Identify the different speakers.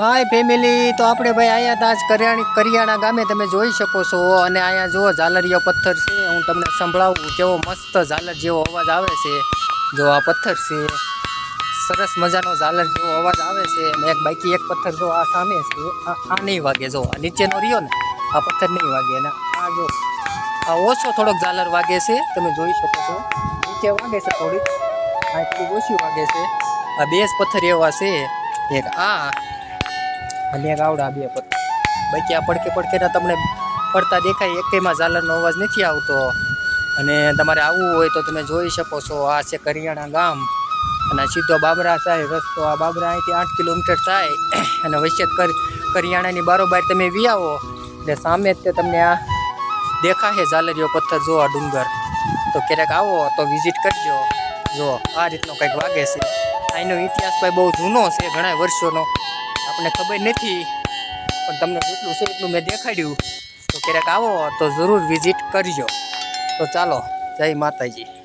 Speaker 1: હાય family, તો આપણે ભાઈ અહીંયા તાજ કરિયાણી કરિયાણા ગામે. તમે જોઈ શકો છો. અને અહીંયા જુઓ ઝાલરિયો પથ્થર છે. હું તમને સંભળાવું કેવો મસ્ત ઝાલર જેવો અવાજ આવે છે. જો આ પથ્થર છે. સરસ મજાનો ઝાલર જેવો અવાજ આવે છે. અને એક બાકી એક પથ્થર જો આ સામે છે. આ નહીં વાગે જો. આ નીચેનો રહ્યો ને, આ પથ્થર નહીં વાગે. અને આ જો, આ ઓછો થોડોક ઝાલર વાગે છે. તમે જોઈ શકો છો. નીચે વાગે છે થોડીક. આ થોડીક ઓછી વાગે છે. આ બે પથ્થર એવા છે. એક આ અને એક આવડા બે પથ્થર બાકી આ પડકે પડકેના તમને પડતા દેખાય, એકેયમાં ઝાલરનો અવાજ નથી આવતો. અને તમારે આવવું હોય તો તમે જોઈ શકો છો, આ છે કરિયાણા ગામ. અને સીધો બાબરા થાય રસ્તો આ બાબરા અહીંથી આઠ કિલોમીટર થાય. અને વચ્ચે કરિયાણાની બારોબાર તમે વી આવો. એટલે સામે જ તે તમને આ દેખાશે ઝાલરીઓ પથ્થર. જો આ ડુંગર, તો ક્યારેક આવો તો વિઝિટ કરજો. જો આ રીતનો કંઈક વાગે છે. અહીંનો ઇતિહાસ ભાઈ બહુ જૂનો છે ઘણા વર્ષોનો. આપણને ખબર નથી, પણ તમને જેટલું છે એટલું મેં દેખાડ્યું. તો ક્યારેક આવો તો જરૂર વિઝિટ કરજો. તો ચાલો, જય માતાજી.